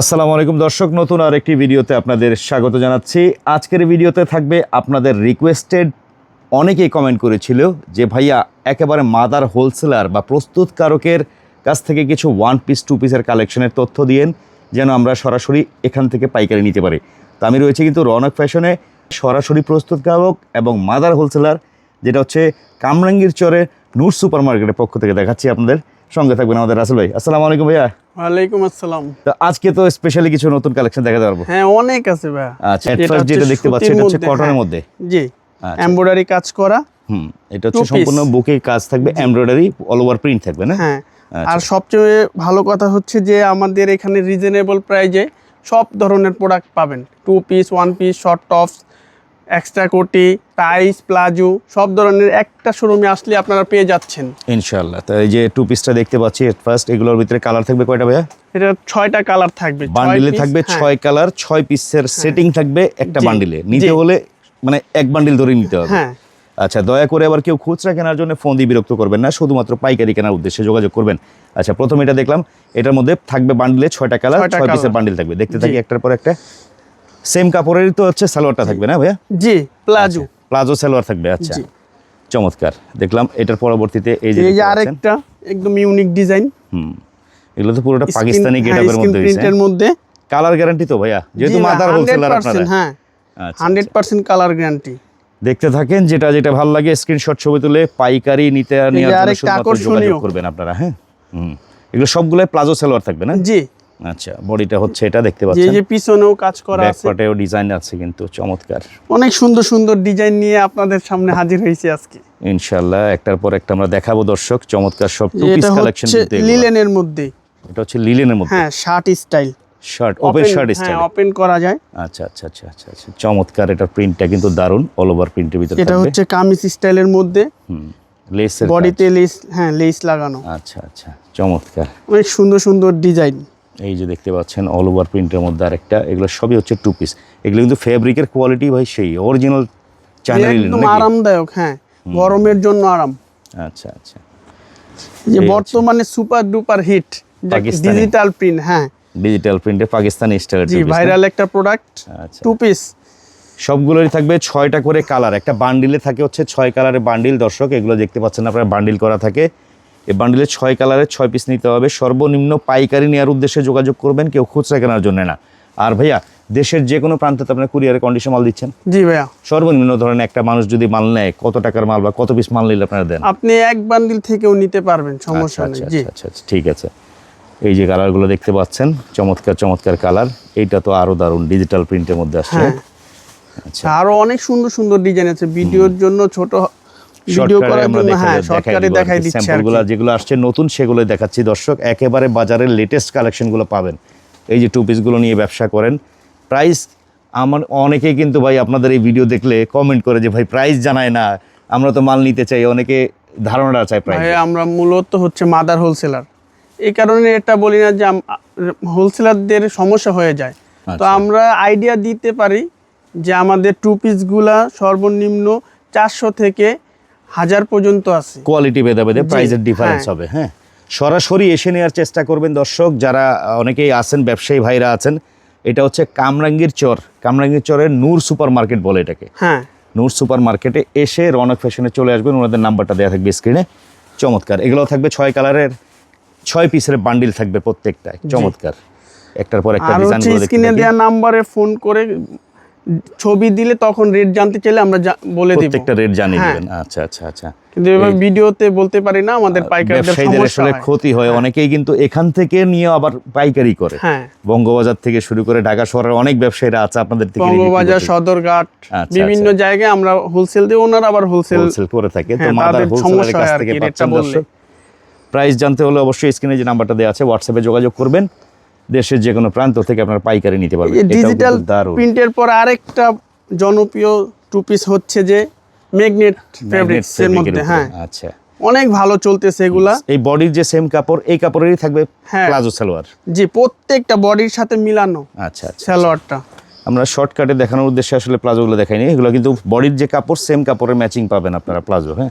আসসালামু আলাইকুম দর্শক, নতুন আর একটি ভিডিওতে আপনাদের স্বাগত জানাচ্ছি। আজকের ভিডিওতে থাকবে আপনাদের রিকোয়েস্টেড অনেকেই কমেন্ট করেছিল যে, ভাইয়া, একেবারে মাদার হোলসেলার বা প্রস্তুতকারকের কাছ থেকে কিছু ওয়ান পিস টু পিসের কালেকশনের তথ্য দিয়েন, যেন আমরা সরাসরি এখান থেকে পাইকারি নিতে পারি। তো আমি রয়েছে কিন্তু রনক ফ্যাশনে, সরাসরি প্রস্তুতকারক এবং মাদার হোলসেলার, যেটা হচ্ছে কামরাঙ্গীর চরে নূর সুপার মার্কেটের পক্ষ থেকে দেখাচ্ছি আপনাদের। সঙ্গে থাকবেন আমাদের রাসেল ভাই। আসসালামু আলাইকুম ভাইয়া। ওয়ালাইকুম আসসালাম। তো আজকে তো স্পেশালি কিছু নতুন কালেকশন দেখাতে পারব। হ্যাঁ অনেক আছে ভাই আচ্ছা at first যেটা দেখতে পাচ্ছি এটা হচ্ছে কটনের মধ্যে। জি আচ্ছা। এমব্রয়ডারি কাজ করা। হুম এটা হচ্ছে। সম্পূর্ণ বুকে কাজ থাকবে এমব্রয়ডারি অল ওভার প্রিন্ট থাকবে না? হ্যাঁ আচ্ছা। আর সবচেয়ে ভালো কথা হচ্ছে যে আমাদের এখানে রিজনেবল প্রাইজে সব ধরনের প্রোডাক্ট পাবেন। Two piece one piece short tops extra কোটি টাইস প্লাজো সব ধরনের একটা শোরুমে আসলে আপনারা পেয়ে যাচ্ছেন। ইনশাআল্লাহ। তো এই যে টু পিসটা দেখতে পাচ্ছি ফার্স্ট এগুলোর ভিতরে কালার থাকবে কয়টা ভাইয়া? এটা ছয়টা কালার থাকবে বান্ডিলে থাকবে হ্যাঁ, ছয় কালার ছয় পিসের সেটিং থাকবে একটা বান্ডিলে নিতে হলে মানে এক বান্ডিল ধরে নিতে হবে। হ্যাঁ। আচ্ছা দয়া করে আবার কেউ খুচরা কেনার জন্য ফোন দিয়ে বিরক্ত করবেন না শুধুমাত্র পাইকারি কেনার উদ্দেশ্যে যোগাযোগ করবেন। আচ্ছা প্রথমে এটা দেখলাম এটার মধ্যে থাকবে বান্ডিলে ছয়টা কালার ছয় পিসের বান্ডিল থাকবে। দেখতে থাকি একটার পর একটা। সেম কাপড়েরই তো হচ্ছে সালোয়ারটা থাকবে না ভাইয়া? জি প্লাজো প্লাজো সালোয়ার থাকবে আচ্ছা। চমৎকার। দেখলাম এটার পরবর্তীতে এই যে এই যে আরেকটা একদম ইউনিক ডিজাইন হুম এগুলো তো পুরোটা পাকিস্তানি গেটআপের মধ্যে হইছে প্রিন্টের মধ্যে। কালার গ্যারান্টি তো ভাইয়া? যেহেতু মাদার হোলসেলার আপনারা হ্যাঁ। আচ্ছা, হান্ড্রেড পার্সেন্ট কালার গ্যারান্টি দেখতে থাকেন যেটা যেটা ভালো লাগে স্ক্রিনশট ছবি তুলে পাইকারি নিতে নেওয়ার জন্য আরেকটা শুধুমাত্র যোগাযোগ করবেন আপনারা হ্যাঁ? হুম। এগুলো সবগুলাই প্লাজো সালোয়ার থাকবে না? জি। আচ্ছা বডিটা হচ্ছে এটা দেখতে পাচ্ছেন। যে পিছনেও কাজ করা আছে। পার্টেও ডিজাইন আছে কিন্তু চমৎকার। অনেক সুন্দর সুন্দর ডিজাইন নিয়ে আপনাদের সামনে হাজির হয়েছে আজকে। ইনশাআল্লাহ একটার পর একটা আমরা দেখাবো দর্শক চমৎকার সব টু পিস কালেকশন কিন্তু লিলেনের মধ্যে। এটা হচ্ছে লিলেনের মধ্যে। হ্যাঁ shirt style shirt open shirt style হ্যাঁ ওপেন করা যায়। আচ্ছা আচ্ছা আচ্ছা আচ্ছা আচ্ছা চমৎকার এটার প্রিন্টটা কিন্তু দারুণ অল ওভার প্রিন্টের ভিতরে এটা হচ্ছে কামিজ স্টাইলের মধ্যে। হুম লেসের বডিতে লেস হ্যাঁ লেস লাগানো। আচ্ছা আচ্ছা চমৎকার। অনেক সুন্দর সুন্দর ডিজাইন এই যে দেখতে পাচ্ছেন অল ওভার প্রিন্টের মধ্যে আরেকটা এগুলো সবই হচ্ছে টু পিস এগুলো কিন্তু ফেব্রিকের কোয়ালিটি ভাই সেই অরিজিনাল একদম আরামদায়ক হ্যাঁ গরমের জন্য আরাম। আচ্ছা আচ্ছা। যে বর্তমানে super duper hit digital print হ্যাঁ। ডিজিটাল প্রিন্টে পাকিস্তানি স্টাইল জি ভাইরাল একটা প্রোডাক্ট আচ্ছা। টু পিস সবগুলোরই থাকবে ছয়টা করে কালার একটা বান্ডিলে থাকে হচ্ছে ছয় কালারের বান্ডিল দর্শক এগুলো দেখতে পাচ্ছেন আপনারা বান্ডিল করা থাকে। এই বান্ডিলে ছয় কালারের ছয় পিস নিতে হবে। সর্বনিম্ন পাইকারি নেওয়ার উদ্দেশ্যে যোগাযোগ করবেন কেউ খুচরা কেনার জন্য না। আর ভাইয়া দেশের যে কোনো প্রান্তে তো আপনার কুরিয়ারে কন্ডিশন মাল দিচ্ছেন? জি ভাইয়া। সর্বনিম্ন ধরেন একটা মানুষ যদি মাল নেয় কত টাকার মাল বা কত পিস মাল নিলে আপনারা দেন? আপনি এক বান্ডিল থেকেও নিতে পারবেন সমস্যা আচ্ছা নেই। আচ্ছা জি। আচ্ছা আচ্ছা ঠিক আছে। এই যে কালারগুলো দেখতে পাচ্ছেন চমৎকার চমৎকার কালার এইটা তো আরও দারুণ ডিজিটাল প্রিন্টের মধ্যে আসছে। হ্যাঁ। আচ্ছা। আরও অনেক সুন্দর সুন্দর ডিজাইন আছে। ভিডিওর জন্য ছোট ভিডিও করার আমরা জন্য হ্যাঁ শর্টকাটে দেখাই। দিচ্ছে স্যাম্পলগুলো যেগুলো আসছে নতুন সেগুলো দেখাচ্ছি। দর্শক একেবারে বাজারের লেটেস্ট কালেকশনগুলো পাবেন। এই যে টু পিসগুলো নিয়ে ব্যবসা করেন। প্রাইস আমার অনেকেই কিন্তু ভাই আপনাদের এই ভিডিও দেখলে কমেন্ট করে যে ভাই প্রাইস জানায় না। আমরা তো মাল নিতে চাই। অনেকে ধারণা চায় প্রাইস আমরা মূলত হচ্ছে মাদার হোলসেলার এই কারণে এটা বলি না যে হোলসেলারদের সমস্যা হয়ে যায়। তো আচ্ছা। আমরা আইডিয়া দিতে পারি যে আমাদের টু পিসগুলা সর্বনিম্ন চারশো থেকে হাজার পর্যন্ত আছে। কোয়ালিটি ভেদে ভেদে জি, প্রাইসের ডিফারেন্স। হবে হ্যাঁ। সরাসরি এসে নেওয়ার চেষ্টা করবেন দর্শক যারা অনেকেই আছেন ব্যবসায়ী ভাইরা আছেন। এটা হচ্ছে কামরাঙ্গীর চর। কামরাঙ্গীর চরের নূর সুপার মার্কেট বলে এটাকে। হ্যাঁ। নূর সুপার মার্কেটে এসে রনক ফ্যাশনে চলে আসবেন। ওনাদের নাম্বারটা দেওয়া থাকবে স্ক্রিনে। চমৎকার। এগুলো থাকবে ছয় কালারের ছয় পিসের বান্ডিল থাকবে প্রত্যেকটায়। চমৎকার। একটার পর একটা ডিজাইন স্ক্রিনে দেওয়া নাম্বারে ফোন করে ছবি দিলে তখন রেট জানতে চাইলে আমরা বলে দিব। প্রত্যেকটা রেট জানিয়ে হ্যাঁ। দেবেন। আচ্ছা আচ্ছা আচ্ছা। কিন্তু এবার ভিডিওতে বলতে পারি না আমাদের পাইকারদের সমস্যা আসলে ক্ষতি হয়। অনেকেই কিন্তু এখান থেকে নিয়ে আবার পাইকারি করে। হ্যাঁ। বঙ্গবাজার থেকে শুরু করে ঢাকা শহরের অনেক ব্যবসায়ীরা আছে আপনাদের থেকে বঙ্গবাজার সদরঘাট আচ্ছা, বিভিন্ন জায়গায় আমরা হোলসেল দিই ওনারা আবার হোলসেল হোলসেল করে থাকে। তো হ্যাঁ, মাদার হোলসেলের কাছ থেকে পাচ্ছেন প্রাইস জানতে হলে অবশ্যই স্ক্রিনে যে নাম্বারটা দেওয়া আছে হোয়াটসঅ্যাপে যোগাযোগ করবেন। দেশের যে কোনো প্রান্ত থেকে আপনারা পাইকারি নিতে পারবেন। ডিজিটাল প্রিন্টের পর আরেকটা জনপ্রিয় টু পিস হচ্ছে যে ম্যাগনেট ফেব্রিক্স এর মধ্যে হ্যাঁ। আচ্ছা। অনেক ভালো চলতেছে এগুলা। এই বডির যে সেম কাপড় এই কাপড়েরই থাকবে হ্যাঁ। প্লাজো সালোয়ার। যে প্রত্যেকটা বডির সাথে মিলানো আচ্ছা আচ্ছা সালোয়ারটা। আমরা শর্টকাটে দেখানোর উদ্দেশ্যে আসলে প্লাজোগুলো দেখাইনি এগুলো কিন্তু বডির যে কাপড় সেম কাপড়ের ম্যাচিং পাবেন আপনারা প্লাজো হ্যাঁ।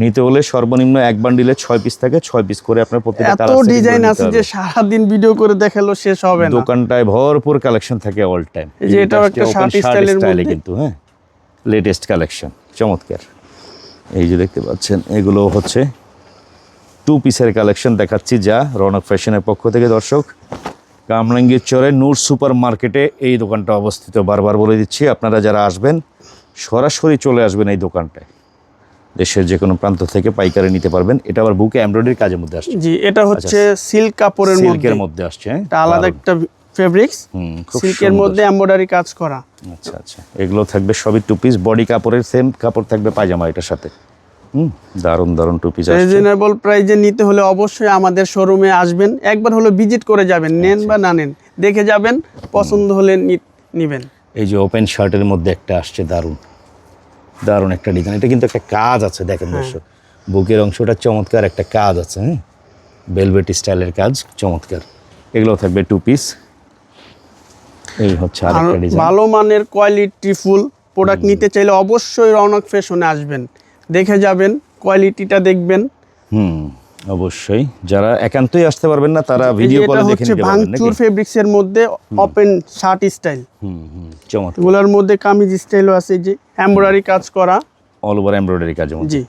নিতে হলে সর্বনিম্ন এক বান্ডিলে ছয় পিস থাকে ছয় পিস করে আপনার প্রত্যেকটা এত ডিজাইন আছে। যে সারাদিন ভিডিও করে দেখাল শেষ হবে না। দোকানটায় ভরপুর কালেকশন থাকে অল টাইম এই যে এটাও একটা style এর মধ্যে। কিন্তু হ্যাঁ? লেটেস্ট কালেকশন চমৎকার। এই যে দেখতে পাচ্ছেন এগুলো হচ্ছে টু পিসের কালেকশন দেখাচ্ছি যা রৌনক ফ্যাশনের পক্ষ থেকে দর্শক। কামরাঙ্গীর চরে নূর সুপার মার্কেটে এই দোকানটা অবস্থিত। বারবার বলে দিচ্ছি আপনারা যারা আসবেন সরাসরি চলে আসবেন এই দোকানটায়। দেশের যে কোনো প্রান্ত থেকে পাইকারি নিতে পারবেন। এটা আবার বুকে এমব্রয়ডারি কাজের মধ্যে আসছে। জি এটা হচ্ছে সিল্ক কাপড়ের মধ্যে সিল্কের মধ্যে। আসছে হ্যাঁ? এটা আলাদা একটা ফেব্রিক্স সিল্কের মধ্যে এমব্রয়ডারি কাজ করা। আচ্ছা আচ্ছা। এগুলো থাকবে সবই টু পিস বডি কাপড়ের সেম কাপড় থাকবে পায়জামা এটার সাথে। হুম দারুণ দারুণ টু পিস আসছে। রিজনেবল প্রাইজে নিতে হলে অবশ্যই আমাদের শোরুমে আসবেন। একবার হলো ভিজিট করে যাবেন নেন আচ্ছা। বা না নেন। দেখে যাবেন পছন্দ হলে নি- নিবেন। এই যে ওপেন শার্টের মধ্যে একটা আসছে দারুণ। দারুণ একটা ডিজাইন এটা কিন্তু একটা কাজ আছে দেখেন হ্যাঁ। দর্শক। বুকের অংশটা চমৎকার একটা কাজ আছে হ্যাঁ? বেলভেট স্টাইলের কাজ চমৎকার। এগুলো থাকবে টু পিস এই হচ্ছে আর আরেকটা ডিজাইন ভালো মানের কোয়ালিটি ফুল প্রোডাক্ট নিতে চাইলে অবশ্যই রনক ফ্যাশনে আসবেন। দেখে যাবেন কোয়ালিটিটা দেখবেন। হুম। অবশ্যই। যারা একান্তই আসতে পারবেন না তারা ভিডিও কলে দেখে নিতে পারবেন ভাঙচুর ফেব্রিক্স এর মধ্যে ওপেন শার্ট স্টাইল হুম হুম চমৎকার। এগুলোর মধ্যে কামিজ স্টাইলও আছে যে এমব্রয়ডারি কাজ করা। অল ওভার এমব্রয়ডারি কাজের মধ্যে। জি।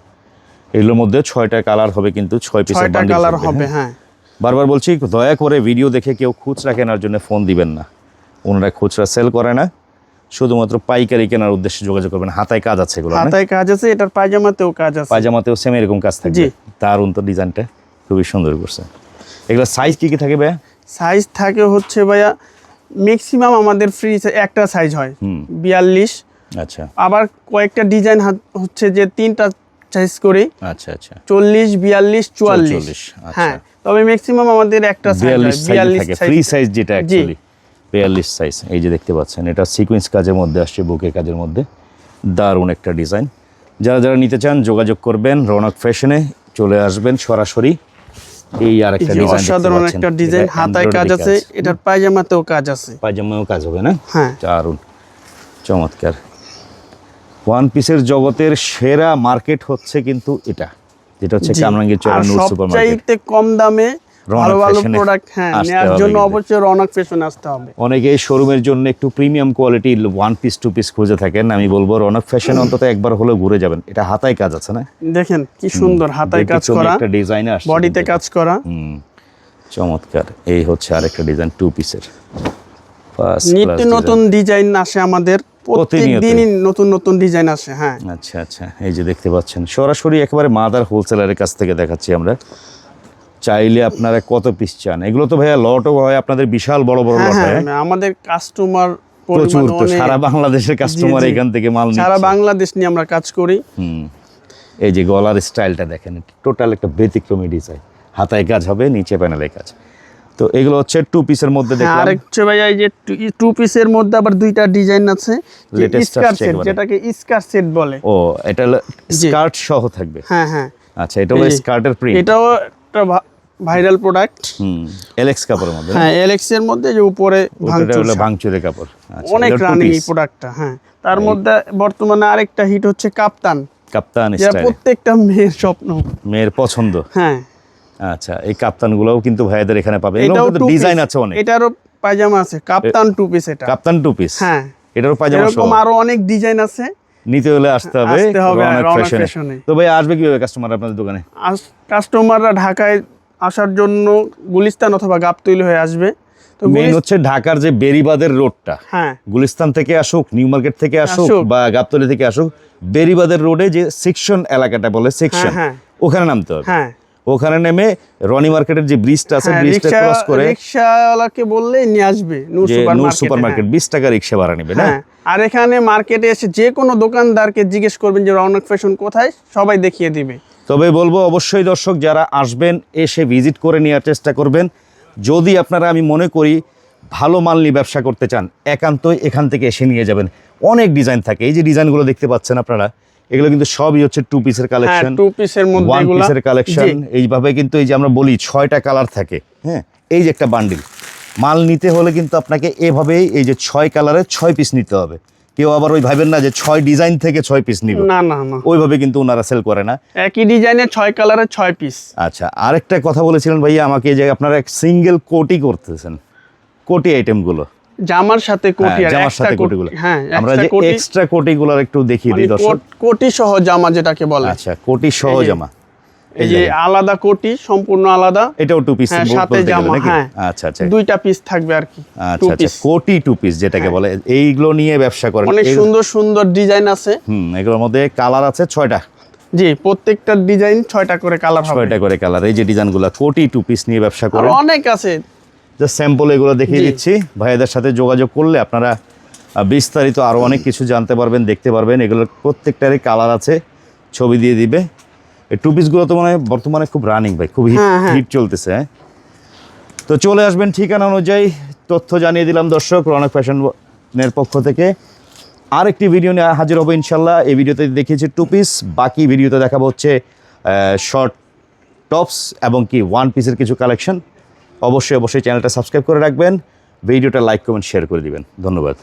এগুলোর মধ্যে ছয়টা কালার হবে কিন্তু ছয় পিসের বান্ডিল কালার হবে হ্যাঁ? হ্যাঁ। বারবার বলছি দয়া করে ভিডিও দেখে কেউ খুচরা কেনার জন্য ফোন দিবেন না। ওনারা খুচরা সেল করে না শুধুমাত্র পাইকারি কেনার উদ্দেশ্যে যোগাযোগ করবেন। হাতায় কাজ আছে এগুলো? হাতায় কাজ আছে এটার পায়জামাতেও কাজ আছে। পায়জামাতেও সেম এরকম কাজ থাকবে। জি। দারুণ তো ডিজাইনটা খুবই সুন্দর করছে। এগুলো সাইজ কী কী থাকে ভাইয়া? সাইজ থাকে হচ্ছে ভাইয়া ম্যাক্সিমাম আমাদের ফ্রি একটা সাইজ হয় বিয়াল্লিশ। আচ্ছা। আবার কয়েকটা ডিজাইন হচ্ছে যে তিনটা সাইজ করি আচ্ছা আচ্ছা। চল্লিশ বিয়াল্লিশ চুয়াল্লিশ। 44, আচ্ছা। হ্যাঁ তবে ম্যাক্সিমাম আমাদের একটা সাইজ বিয়াল্লিশ ফ্রি সাইজ সাইজ যেটা অ্যাকচুয়ালি বিয়াল্লিশ সাইজ এই যে দেখতে পাচ্ছেন এটা সিকোয়েন্স কাজের মধ্যে আসছে বুকের কাজের মধ্যে। দারুণ একটা ডিজাইন যারা যারা নিতে চান যোগাযোগ করবেন রৌনক ফ্যাশনে চলে আসবেন সরাসরি। এই আর একটা ডিজাইন অসাধারণ একটা ডিজাইন হাতায় কাজ আছে এটার পায়জামাতেও কাজ আছে। পায়জামাও কাজ হবে না? হ্যাঁ। দারুণ। চমৎকার। ওয়ান পিসের জগতের সেরা মার্কেট হচ্ছে কিন্তু এটা। যেটা হচ্ছে কামরাঙ্গীর চরণ সুপার মার্কেট কম দামে ভালো ভালো প্রোডাক্ট হ্যাঁ নেওয়ার জন্য অবশ্যই রৌনক ফ্যাশন আসতে হবে। অনেকে শোরুমের জন্য একটু প্রিমিয়াম কোয়ালিটির ওয়ান পিস টু পিস খুঁজে থাকেন আমি বলব রনক ফ্যাশন অন্তত একবার হলেও ঘুরে যাবেন। এটা হাতায় কাজ আছে না? দেখেন কি সুন্দর হাতায় কাজ করা একটা ডিজাইন আসছে বডিতে কাজ করা। চমৎকার। এই হচ্ছে আরেকটা ডিজাইন টু পিসের নিত্য নতুন ডিজাইন আসে আমাদের প্রত্যেক প্রতিনিয়ত। দিনই নতুন নতুন ডিজাইন আসে হ্যাঁ। আচ্ছা আচ্ছা এই যে দেখতে পাচ্ছেন সরাসরি একেবারে মাদার হোলসেলারের কাছ থেকে দেখাচ্ছি আমরা। চাইলে আপনারা কত পিস চান? এগুলো তো ভাইয়া লটও হয় আপনাদের বিশাল বড় বড় হ্যাঁ লট হ্যাঁ হয়? আমাদের কাস্টমার প্রচুর তো সারা বাংলাদেশের কাস্টমার এখান থেকে মাল সারা বাংলাদেশ নিয়ে আমরা কাজ করি। এই যে গলার স্টাইলটা দেখেন টোটাল একটা ব্যতিক্রমী ডিজাইন হাতায় কাজ হবে নিচে প্যানেলে কাজ। তো এগুলো হচ্ছে টু পিসের মধ্যে হ্যাঁ, দেখলাম। আরেক হচ্ছে ভাইয়া এই যে টু পিসের মধ্যে আবার দুইটা ডিজাইন আছে Latest স্কার সেট যেটাকে স্কার্ট সেট বলে। ও এটা স্কার্ট সহ থাকবে। হ্যাঁ হ্যাঁ। আচ্ছা এটা হলো স্কার্টের প্রিন্ট এটাও একটা ভাইরাল প্রোডাক্ট। হুম এলেক্স কাপড়ের মধ্যে। হ্যাঁ এলএক্স এর মধ্যে যে উপরে ভাঙচুর ভাঙচুরের কাপড়। আচ্ছা, অনেক রানিং এই প্রোডাক্টটা হ্যাঁ। তার মধ্যে বর্তমানে আরেকটা হিট হচ্ছে কাপ্তান। কাপ্তান যেটা প্রত্যেকটা মেয়ের স্বপ্ন। মেয়ের পছন্দ। হ্যাঁ। আচ্ছা এই কাপ্তান কাপ্তানগুলোও কিন্তু ভাইয়াদের এখানে পাবে। এটাও ডিজাইন আছে অনেক। এটারও পায়জামা আছে। কাপ্তান টু পিস এটা। কাপ্তান টু পিস হ্যাঁ। এটারও পায়জামা এরকম আরও অনেক ডিজাইন আছে। নিতে হলে আসতে হবে। তো ভাই আসবে কীভাবে কাস্টমার আপনাদের দোকানে? কাস্টমাররা ঢাকায় আসার জন্য গুলিস্তান অথবা গাবতৈল হয়ে আসবে। তো মেইন হচ্ছে ঢাকার যে বেরিবাদের রোডটা। হ্যাঁ। গুলিস্তান থেকে আসুক নিউ মার্কেট থেকে আসুক। বা গাবতলি থেকে আসুক বেরিবাদের রোডে যে সেকশন এলাকাটা বলে সেকশন হ্যাঁ। ওখানে নামতে হবে। হ্যাঁ। ওখানে নেমে রনি মার্কেটের যে ব্রিজটা আছে হ্যাঁ, ব্রিজটা ক্রস করে রিক্সাওয়ালাকে বললে নিয়ে আসবে Noor super Noor market super market বিশ টাকা রিক্সা ভাড়া নেবে না? হ্যাঁ। আর এখানে মার্কেটে এসে যে কোনো দোকানদারকে জিজ্ঞেস করবেন যে রৌনক ফ্যাশন কোথায় সবাই দেখিয়ে দিবে। তবে বলব অবশ্যই দর্শক যারা আসবেন এসে ভিজিট করে নেওয়ার চেষ্টা করবেন। যদি আপনারা আমি মনে করি ভালো মাল নিয়ে ব্যবসা করতে চান একান্তই এখান থেকে এসে নিয়ে যাবেন। অনেক ডিজাইন থাকে। এই যে ডিজাইনগুলো দেখতে পাচ্ছেন আপনারা এগুলো কিন্তু সবই হচ্ছে টু পিসের কালেকশন টু পিসের মধ্যে ওয়ান পিসের কালেকশন এইভাবে কিন্তু এই যে আমরা বলি ছয়টা কালার থাকে। হ্যাঁ এই যে একটা বান্ডিল মাল নিতে হলে কিন্তু আপনাকে এভাবেই এই যে ছয় কালারের ছয় পিস নিতে হবে। কেউ আবার ওই ভাবেন না যে ছয় ডিজাইন থেকে ছয় পিস নিবে। না না না। ওইভাবে কিন্তু ওনারা সেল করে না। একই ডিজাইনের ছয় কালারের ছয় পিস আচ্ছা আরেকটা কথা বলেছিলেন ভাইয়া আমাকে যে আপনারা এক সিঙ্গেল কোটি করতেছেন। কোটি আইটেমগুলো জামার সাথে কোটি হ্যাঁ, আর জামার সাথে কোটি। কোটিগুলো। হ্যাঁ আমরা যে কোটি। এক্সট্রা কোটিগুলোর একটু দেখিয়ে দিই মানে দর্শক। কোটি সহ জামা যেটাকে বলে। আচ্ছা কোটি সহ জামা। এই যে আলাদা কোটি সম্পূর্ণ আলাদা। এটাও টু পিস হ্যাঁ, সাথে জামা, হ্যাঁ। আচ্ছা আচ্ছা। দুইটা পিস থাকবে আর কি টু আচ্ছা আচ্ছা পিস কোটি টু পিস যেটাকে বলে এইগুলো নিয়ে ব্যবসা করেন। অনেক সুন্দর সুন্দর ডিজাইন আছে। হুম এগুলোর মধ্যে কালার আছে ছয়টা। জি প্রত্যেকটা ডিজাইন ছয়টা করে কালার হবে। ছয়টা করে কালার এই যে ডিজাইনগুলো কোটি টু পিস নিয়ে ব্যবসা করেন। অনেক আছে। জাস্ট স্যাম্পল এগুলো দেখিয়ে। দিচ্ছি। ভাইয়াদের সাথে যোগাযোগ করলে আপনারা বিস্তারিত আরও অনেক কিছু জানতে পারবেন দেখতে পারবেন। এগুলোর প্রত্যেকটারই কালার আছে। ছবি দিয়ে দিবে। এই টু পিসগুলো তো মানে বর্তমানে খুব রানিং ভাই খুব হিট হ্যাঁ, হ্যাঁ। চলতেছে হ্যাঁ? তো চলে আসবেন ঠিকানা অনুযায়ী তথ্য জানিয়ে দিলাম দর্শক রনক ফ্যাশনের পক্ষ থেকে। আরেকটি ভিডিও নিয়ে হাজির হব ইনশাল্লাহ এই ভিডিওতে দেখিয়েছি টু পিস বাকি ভিডিওতে দেখাবো হচ্ছে শর্ট টপস এবং কি ওয়ান পিসের কিছু কালেকশন অবশ্যই অবশ্যই চ্যানেলটা সাবস্ক্রাইব করে রাখবেন ভিডিওটা লাইক কমেন্ট শেয়ার করে দিবেন। ধন্যবাদ।